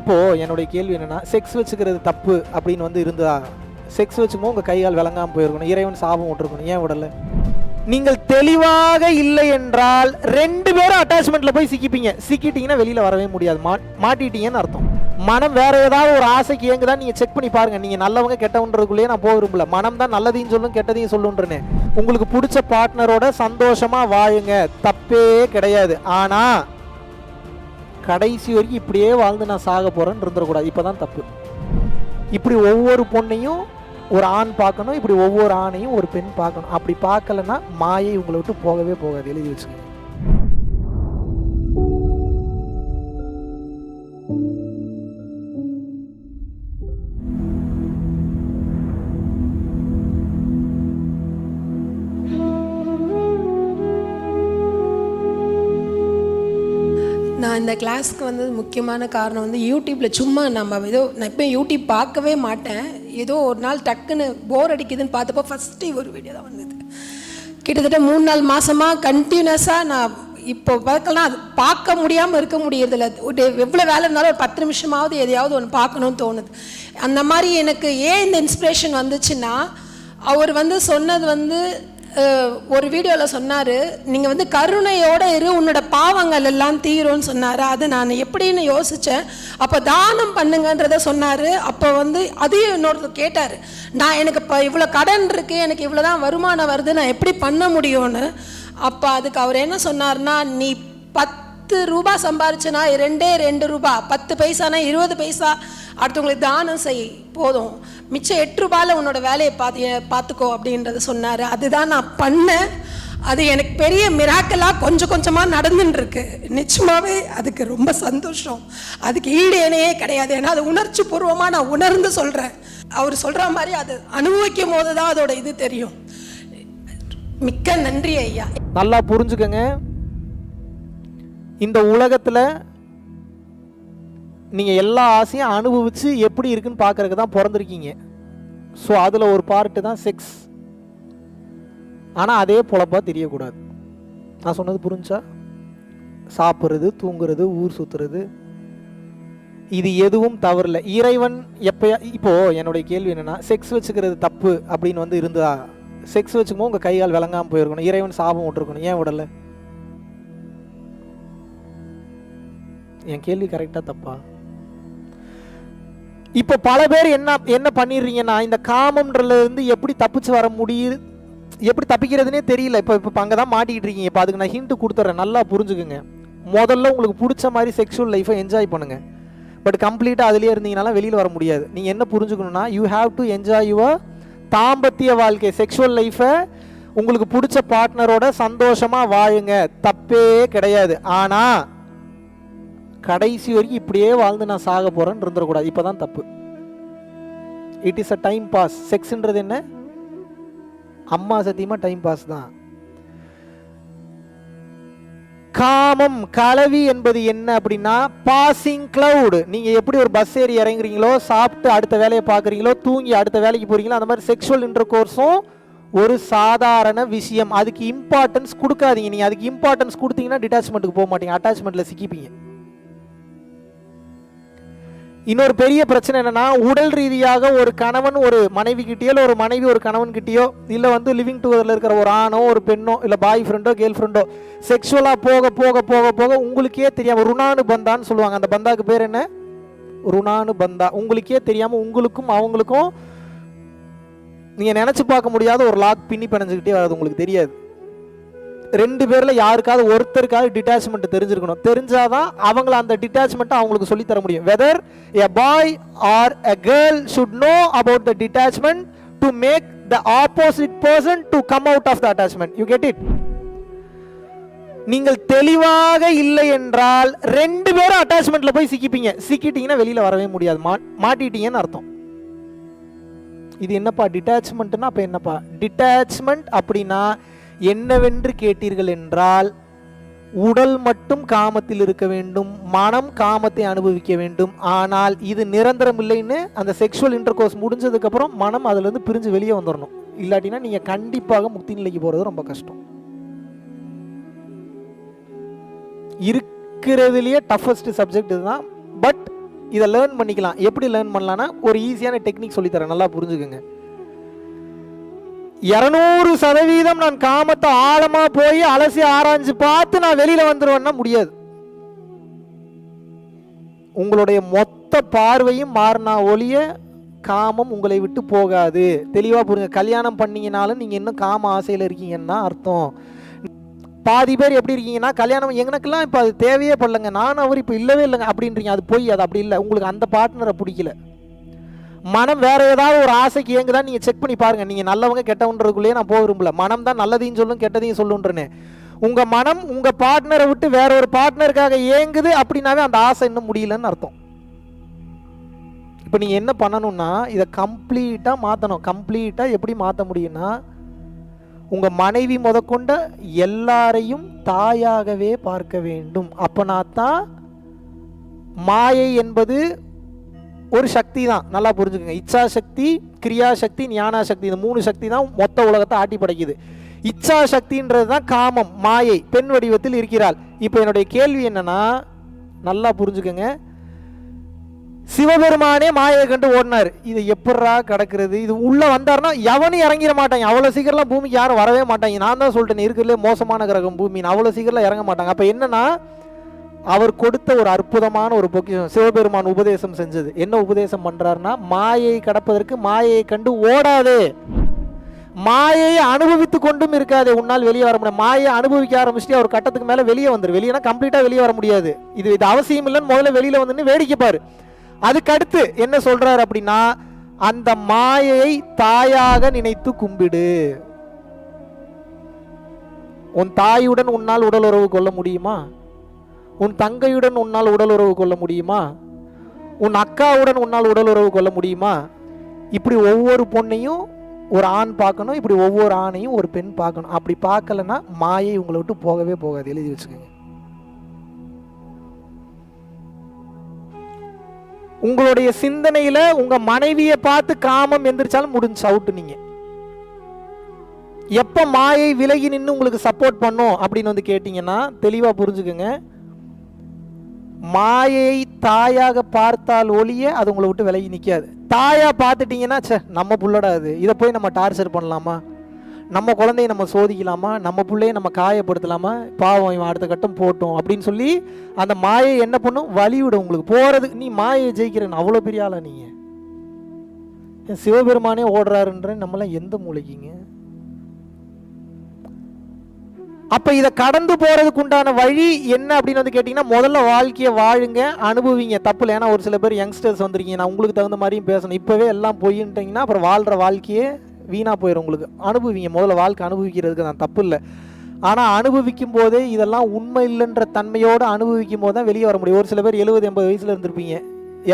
இப்போது என்னுடைய கேள்வி என்னென்னா செக்ஸ் வச்சுக்கிறது தப்பு அப்படின்னு வந்து இருந்தா செக்ஸ் வச்சுமோ உங்கள் கைகால் விளங்காமல் போயிருக்கணும் இறைவன் சாபம் விட்டுருக்கணும் ஏன் விடலை? நீங்கள் தெளிவாக இல்லை என்றால் ரெண்டு பேரும் அட்டாச்மெண்ட்டில் போய் சிக்கிப்பீங்க. சிக்கிட்டீங்கன்னா வெளியில் வரவே முடியாது. மா மாட்டிட்டீங்கன்னு அர்த்தம். மனம் வேற ஏதாவது ஒரு ஆசைக்கு ஏங்குதா? நீங்கள் செக் பண்ணி பாருங்க. நீங்கள் நல்லவங்க கெட்டவன்றதுக்குள்ளேயே நான் போக விரும்பல மனம் தான் நல்லதையும் சொல்லும் கெட்டதையும் சொல்லுன்றனே. உங்களுக்கு பிடிச்ச பார்ட்னரோட சந்தோஷமா வாழுங்க. தப்பே கிடையாது. ஆனால் கடைசி வரைக்கும் இப்படியே வாழ்ந்து நான் சாக போறேன்னு இருந்துடக்கூடாது இப்பதான் தப்பு. இப்படி ஒவ்வொரு பொண்ணையும் ஒரு ஆண் பார்க்கணும் இப்படி ஒவ்வொரு ஆணையும் ஒரு பெண் பார்க்கணும். அப்படி பார்க்கலன்னா மாயை உங்களை விட்டு போகவே போகாது. எழுதி வச்சுக்கோங்க. நான் இந்த கிளாஸ்க்கு வந்தது முக்கியமான காரணம் வந்து யூடியூப்பில் சும்மா நம்ம ஏதோ நான் இப்போ யூடியூப் பார்க்கவே மாட்டேன். ஏதோ ஒரு நாள் டக்குன்னு போர் அடிக்குதுன்னு பார்த்தப்போ ஃபஸ்ட்டு ஒரு வீடியோ தான் வந்தது. கிட்டத்தட்ட மூணு நாலு மாதமாக கண்டினியூஸாக நான் இப்போ பார்க்கலாம் அது பார்க்க முடியாமல் இருக்க முடியறதில்ல. ஒரு எவ்வளோ வேலை இருந்தாலும் ஒரு பத்து நிமிஷமாவது எதையாவது ஒன்று பார்க்கணும்னு தோணுது. அந்த மாதிரி எனக்கு ஏன் இந்த இன்ஸ்பிரேஷன் வந்துச்சுன்னா அவர் வந்து சொன்னது வந்து ஒரு வீடியோவில் சொன்னார் நீங்கள் வந்து கருணையோடு இரு உன்னோட பாவங்கள் எல்லாம் தீரும்னு சொன்னார். அது நான் எப்படின்னு யோசித்தேன் அப்போ தானம் பண்ணுங்கன்றத சொன்னார். அப்போ வந்து அதையும் இன்னொருத்தர் கேட்டார். நான் எனக்கு இப்போ இவ்வளோ கடன் இருக்குது எனக்கு இவ்வளோ தான் வருமானம் வருது நான் எப்படி பண்ண முடியும்னு? அப்போ அதுக்கு அவர் என்ன சொன்னார்னா நீ பத்து ரூபா சம்பாரிச்சனா ரெண்டே ரெண்டு ரூபா. பத்து பைசானா இருபது பைசா. அடுத்தவங்களுக்கு தானம் செய். போதும். மிச்சம் எட்டு ரூபாயில் உன்னோட வேலையை பார்த்து பார்த்துக்கோ அப்படின்றத சொன்னார். அதுதான் நான் பண்ணேன். அது எனக்கு பெரிய மிராக்கலாக கொஞ்சம் கொஞ்சமாக நடந்துன்னு இருக்கு நிச்சயமாகவே அதுக்கு ரொம்ப சந்தோஷம். அதுக்கு ஈடு இணையே கிடையாது. ஏன்னா அது உணர்ச்சி பூர்வமாக நான் உணர்ந்து சொல்கிறேன் அவர் சொல்கிற மாதிரி அது அனுபவிக்கும் போது தான் அதோட இது தெரியும். மிக்க நன்றி ஐயா. நல்லா புரிஞ்சுக்கங்க. இந்த உலகத்தில் நீங்கள் எல்லா ஆசையும் அனுபவித்து எப்படி இருக்குன்னு பார்க்குறக்கு தான் பிறந்திருக்கீங்க. ஸோ அதில் ஒரு பார்ட்டு தான் செக்ஸ் ஆனால் அதே பொழப்பாக தெரியக்கூடாது. நான் சொன்னது புரிஞ்சா? சாப்பிட்றது தூங்குறது ஊர் சுற்றுறது இது எதுவும் தவறில்ல. இறைவன் எப்பயா இப்போது என்னுடைய கேள்வி என்னென்னா செக்ஸ் வச்சுக்கிறது தப்பு அப்படின்னு வந்து இருந்தா செக்ஸ் வச்சுக்குமோ உங்கள் கையால் விளங்காமல் போயிருக்கணும். இறைவன் சாபம் விட்டுருக்கணும். ஏன் விடலை? என் கேள்வி கரெக்டாக தப்பா? இப்போ பல பேர் என்ன என்ன பண்ணிடுறீங்கன்னா இந்த காமம்ன்றதுலேருந்து எப்படி தப்பிச்சு வர முடியுது? எப்படி தப்பிக்கிறதுனே தெரியல. இப்போ இப்போ அங்கே தான் மாட்டிக்கிட்டு இருக்கீங்க. இப்போ அதுக்கு நான் ஹிண்ட் கொடுத்துட்றேன் நல்லா புரிஞ்சுக்குங்க. முதல்ல உங்களுக்கு பிடிச்ச மாதிரி செக்ஷுவல் லைஃப்பை என்ஜாய் பண்ணுங்க. பட் கம்ப்ளீட்டாக அதுலேயே இருந்தீங்கனால வெளியில் வர முடியாது. நீங்கள் என்ன புரிஞ்சுக்கணும்னா you have to enjoy your தாம்பத்திய வாழ்க்கை. செக்ஷுவல் லைஃப்பை உங்களுக்கு பிடிச்ச பார்ட்னரோட சந்தோஷமாக வாழுங்க. தப்பே கிடையாது. ஆனால் கடைசி வரைக்கும் இப்படியே வாழ்ந்து நான் சாக போகிறேன்னு இருந்துடக்கூடாது இப்போ தான் தப்பு. It is a time pass செக்ஸ்ன்றது என்ன? அம்மா சத்தியமாக டைம் பாஸ் தான். காமம் கலவி என்பது என்ன அப்படின்னா பாசிங் கிளவுடு நீங்கள் எப்படி ஒரு பஸ் ஏறி இறங்குறீங்களோ சாப்பிட்டு அடுத்த வேலையை பார்க்குறீங்களோ தூங்கி அடுத்த வேலைக்கு போகிறீங்களோ அந்த மாதிரி செக்ஷுவல் இன்டர் கோர்ஸும் ஒரு சாதாரண விஷயம். அதுக்கு இம்பார்ட்டன்ஸ் கொடுக்காதீங்க. நீங்கள் அதுக்கு இம்பார்ட்டன்ஸ் கொடுத்தீங்கன்னா டிட்டாச்மெண்ட்டுக்கு போக மாட்டீங்க. அட்டாச்மெண்ட்டில் சிக்கிப்பீங்க. இன்னொரு பெரிய பிரச்சனை என்னன்னா உடல் ரீதியாக ஒரு கணவன் ஒரு மனைவி கிட்டயோ இல்லை ஒரு மனைவி ஒரு கணவன் கிட்டயோ இல்லை வந்து லிவிங் டுகெதரில் இருக்கிற ஒரு ஆணோ ஒரு பெண்ணோ இல்லை பாய் ஃப்ரெண்டோ கேர்ள் ஃப்ரெண்டோ செக்ஷுவலாக போக போக போக போக உங்களுக்கே தெரியாமல் ருணானு பந்தான்னு சொல்லுவாங்க. அந்த பந்தாக்கு பேர் என்ன? ருணானு பந்தா உங்களுக்கே தெரியாமல் உங்களுக்கும் அவங்களுக்கும் நீங்கள் நினச்சி பார்க்க முடியாத ஒரு லாக் பின்னி பிணைஞ்சிக்கிட்டே வராது உங்களுக்கு தெரியாது. ரெண்டு பேர்ல யாருக்காவது ஒருத்தருக்காவது டிட்டாச்மெண்ட் தெரிஞ்சிருக்கணும். தெரிஞ்சாதான் அவங்கள அந்த டிட்டாச்மெண்ட்டை அவங்களுக்கு சொல்லித்தர தர முடியும். Whether a boy or a girl should know about the detachment to make the opposite person to come out of the attachment you get it நீங்கள் தெளிவாக இல்லை என்றால் ரெண்டு பேரும் அட்டாச்மெண்ட்ல போய் சிக்கிப்பீங்க. சிக்கிட்டீங்கன்னா வெளியில வரவே முடியாது. மா மாட்டிட்டீங்கன்னு அர்த்தம். இது என்னப்பா டிட்டாச்மெண்ட்னா அப்போ என்னப்பா? டிட்டாச்மெண்ட் அப்படின்னா என்னவென்று கேட்டீர்கள் என்றால் உடல் மட்டும் காமத்தில் இருக்க வேண்டும் மனம் காமத்தை அனுபவிக்க வேண்டும். ஆனால் இது நிரந்தரம் இல்லைன்னு அந்த செக்ஷுவல் இன்டர்கோர்ஸ் கோர்ஸ் முடிஞ்சதுக்கப்புறம் மனம் அதுலேருந்து பிரிஞ்சு வெளியே வந்துடணும் இல்லாட்டினா நீங்கள் கண்டிப்பாக முக்தி நிலைக்கு போகிறது ரொம்ப கஷ்டம். இருக்கிறதுலேயே டஃபஸ்ட் சப்ஜெக்ட் இதுதான். பட் இதை லேர்ன் பண்ணிக்கலாம். எப்படி லேர்ன் பண்ணலான்னா ஒரு ஈஸியான டெக்னிக் சொல்லித்தரேன் நல்லா புரிஞ்சுக்கோங்க. இரநூறு சதவீதம் நான் காமத்தை ஆழமா போய் அலசி ஆராய்ஞ்சு பார்த்து நான் வெளியில வந்துருவேன்னா முடியாது. உங்களுடைய மொத்த பார்வையும் மாறினா ஒழிய காமம் உங்களை விட்டு போகாது. தெளிவாக புரிங்க கல்யாணம் பண்ணீங்கனாலும் நீங்கள் இன்னும் காம ஆசையில் இருக்கீங்கன்னா அர்த்தம். பாதி பேர் எப்படி இருக்கீங்கன்னா கல்யாணம் எனக்கெல்லாம் இப்போ அது தேவையே படலைங்க. நானும் அவர் இப்போ இல்லவே இல்லைங்க. அப்படின்றீங்க. அது போய் அது அப்படி இல்லை. உங்களுக்கு அந்த பார்ட்னரை பிடிக்கல. மனம் வேற ஏதாவது ஒரு ஆசைக்கு இயங்குதான் நீங்கள் செக் பண்ணி பாருங்க. நீங்கள் நல்லவங்க கெட்டவன்றதுக்குள்ளேயே நான் போக விரும்பல மனம் தான் நல்லதையும் சொல்லும் கெட்டதையும் சொல்லுன்றேன்னு உங்கள் மனம் உங்கள் பார்ட்னரை விட்டு வேற ஒரு பார்ட்னருக்காக ஏங்குது அப்படின்னாவே அந்த ஆசை இன்னும் முடியலன்னு அர்த்தம். இப்போ நீங்கள் என்ன பண்ணணும்னா இதை கம்ப்ளீட்டாக மாற்றணும் கம்ப்ளீட்டாக எப்படி மாற்ற முடியும்னா உங்கள் மனைவி முதற்கொண்ட எல்லாரையும் தாயாகவே பார்க்க வேண்டும். அப்போனா தான் மாயை என்பது ஒரு சக்தி தான். நல்லா புரிஞ்சுக்கோங்க. இச்சா சக்தி கிரியா சக்தி ஞானா சக்தி இந்த மூணு சக்தி தான் மொத்த உலகத்தை ஆட்டி படைக்குது. இச்சா சக்தின்றது தான் காமம் மாயை பெண் வடிவத்தில் இருக்கிறாள். இப்போ என்னுடைய கேள்வி என்னன்னா நல்லா புரிஞ்சுக்கோங்க. சிவபெருமானே மாயை கண்டு ஓடினார். இது எப்படா கிடக்கிறது? இது உள்ளே வந்தாருன்னா எவனும் இறங்கிட மாட்டாங்க. அவ்வளோ சீக்கிரம்லாம் பூமிக்கு யாரும் வரவே மாட்டாங்க. நான் தான் சொல்லிட்டேன் இருக்கிறதுலே மோசமான கிரகம் பூமின்னு. அவ்வளோ சீக்கிரம் இறங்க மாட்டாங்க. அப்போ என்னன்னா அவர் கொடுத்த ஒரு அற்புதமான ஒரு பொக்கிஷம். சிவபெருமான் உபதேசம் செஞ்சது. என்ன உபதேசம் பண்றாருன்னா மாயை கடப்பதற்கு மாயையை கண்டு ஓடாதே. மாயையை அனுபவித்து கொண்டும் இருக்காதே. உன்னால் வெளியே வர முடியாது. மாயை அனுபவிக்க ஆரம்பிச்சுட்டு அவர் கட்டத்துக்கு மேலே வெளியே வந்துரு. வெளியேனா கம்ப்ளீட்டா வெளியே வர முடியாது. இது இது அவசியம் இல்லைன்னு முதல்ல வெளியில வந்து வேடிக்கைப்பார் அதுக்கடுத்து என்ன சொல்றாரு அப்படின்னா அந்த மாயையை தாயாக நினைத்து கும்பிடு. உன் தாயுடன் உன்னால் உடல் உறவு கொள்ள முடியுமா? உன் தங்கையுடன் உன்னால் உடல் உறவு கொள்ள முடியுமா? உன் அக்காவுடன் உன்னால் உடல் உறவு கொள்ள முடியுமா? இப்படி ஒவ்வொரு பொண்ணையும் ஒரு ஆண் பார்க்கணும் இப்படி ஒவ்வொரு ஆணையும் ஒரு பெண் பார்க்கணும். அப்படி பார்க்கலன்னா மாயை உங்களை விட்டு போகவே போகாது. எழுதி வச்சுக்கோங்க. உங்களுடைய சிந்தனையில உங்க மனைவியை பார்த்து காமம் எந்திரிச்சாலும் முடிஞ்சு அவுட்டு நீங்க. எப்ப மாயை விலகி நின்று உங்களுக்கு சப்போர்ட் பண்ணும் அப்படின்னு வந்து கேட்டீங்கன்னா தெளிவா புரிஞ்சுக்கோங்க. மாயை தாயாக பார்த்தால் ஒளிய அது உங்களை விட்டு விலகி நிற்காது. தாயாக பார்த்துட்டீங்கன்னா சே நம்ம புள்ளடா அது. இதை போய் நம்ம டார்ச்சர் பண்ணலாமா? நம்ம குழந்தைய நம்ம சோதிக்கலாமா? நம்ம பிள்ளைய நம்ம காயப்படுத்தலாமா? பாவம் இவன் அடுத்த கட்டம் போட்டோம் அப்படின்னு சொல்லி அந்த மாயை என்ன பண்ணும்? வழிவிடும் உங்களுக்கு. போகிறதுக்கு நீ மாயை ஜெயிக்கிறேன்னு அவ்வளோ பெரிய ஆளா நீங்கள் சிவபெருமானே ஓடுறாருன்ற நம்மளாம் எந்த மூளைக்குங்க அப்போ இதை கடந்து போகிறதுக்கு உண்டான வழி என்ன அப்படின்னு வந்து கேட்டிங்கன்னா முதல்ல வாழ்க்கையை வாழுங்க அனுபவிங்க. தப்பு ஏன்னா ஒரு சில பேர் யங்ஸ்டர்ஸ் வந்திருக்கீங்க. நான் உங்களுக்கு தகுந்த மாதிரியும் பேசணும். இப்போவே எல்லாம் போயின்ட்டிங்கன்னா அப்புறம் வாழ்கிற வாழ்க்கையே வீணாக போயிடும் உங்களுக்கு. அனுபவிங்க. முதல்ல வாழ்க்கை அனுபவிக்கிறதுக்கு நான் தப்பு இல்லை ஆனால் அனுபவிக்கும் போதே இதெல்லாம் உண்மை இல்லைன்ற தன்மையோடு அனுபவிக்கும் போது தான் வெளியே வர முடியும். ஒரு சில பேர் எழுபது எண்பது வயசில் இருந்திருப்பீங்க.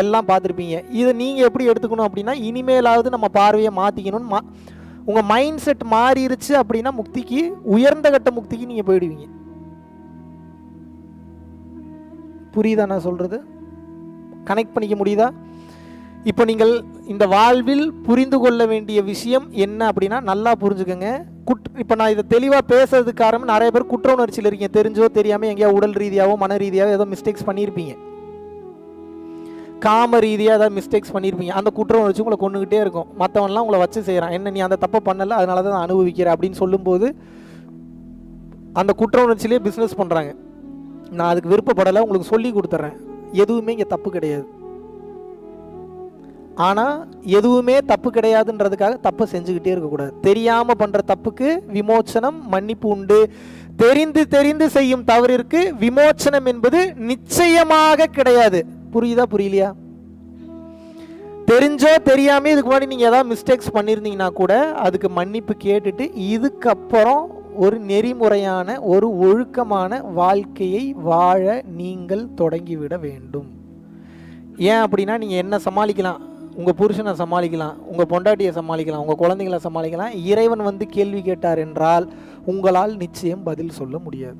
எல்லாம் பார்த்துருப்பீங்க. இதை நீங்கள் எப்படி எடுத்துக்கணும் அப்படின்னா இனிமேலாவது நம்ம பார்வையை மாற்றிக்கணும்னு மா உங்கள் மைண்ட் செட் மாறிடுச்சு அப்படின்னா முக்திக்கு உயர்ந்த கட்ட முக்திக்கு நீங்கள் போயிடுவீங்க. புரியுதா நான் சொல்கிறது கனெக்ட் பண்ணிக்க முடியுதா? இப்போ நீங்கள் இந்த வாழ்வில் புரிந்து கொள்ள வேண்டிய விஷயம் என்ன அப்படின்னா நல்லா புரிஞ்சுக்கோங்க. குட் இப்போ நான் இதை தெளிவாக பேசுறதுக்கு காரணம் நிறைய பேர் குற்ற உணர்ச்சியில் இருக்கீங்க. தெரிஞ்சோ தெரியாமல் எங்கேயா உடல் ரீதியாவோ மன ரீதியாவோ ஏதோ மிஸ்டேக்ஸ் பண்ணியிருப்பீங்க. காம ரீதியாக ஏதாவது மிஸ்டேக்ஸ் பண்ணியிருப்பீங்க அந்த குற்ற உணர்ச்சி உங்களை கொண்டுகிட்டே இருக்கும். மற்றவன்லாம் உங்களை வச்சு செய்கிறான் என்ன நீ அந்த தப்பை பண்ணலை? அதனால தான் நான் அனுபவிக்கிறேன் அப்படின்னு சொல்லும்போது அந்த குற்ற உணர்ச்சியிலே பிஸ்னஸ் பண்ணுறாங்க நான் அதுக்கு விருப்பப்படலை. உங்களுக்கு சொல்லி கொடுத்துட்றேன் எதுவுமே இங்கே தப்பு கிடையாது. ஆனால் எதுவுமே தப்பு கிடையாதுன்றதுக்காக தப்பை செஞ்சுக்கிட்டே இருக்கக்கூடாது. தெரியாமல் பண்ணுற தப்புக்கு விமோச்சனம் மன்னிப்பு உண்டு. தெரிந்து தெரிந்து செய்யும் தவறிற்கு விமோச்சனம் என்பது நிச்சயமாக கிடையாது. புரியுதா புரியலையா? தெரிஞ்சோ தெரியாம இதுக்கு முன்னாடி நீங்கள் ஏதாவது மிஸ்டேக்ஸ் பண்ணியிருந்தீங்கன்னா கூட அதுக்கு மன்னிப்பு கேட்டுட்டு இதுக்கப்புறம் ஒரு நெறிமுறையான ஒரு ஒழுக்கமான வாழ்க்கையை வாழ நீங்கள் தொடங்கிவிட வேண்டும். ஏன் அப்படின்னா நீங்கள் என்ன சமாளிக்கலாம்? உங்கள் புருஷனை சமாளிக்கலாம் உங்கள் பொண்டாட்டியை சமாளிக்கலாம் உங்கள் குழந்தைங்களை சமாளிக்கலாம். இறைவன் வந்து கேள்வி கேட்டார் என்றால் உங்களால் நிச்சயம் பதில் சொல்ல முடியாது.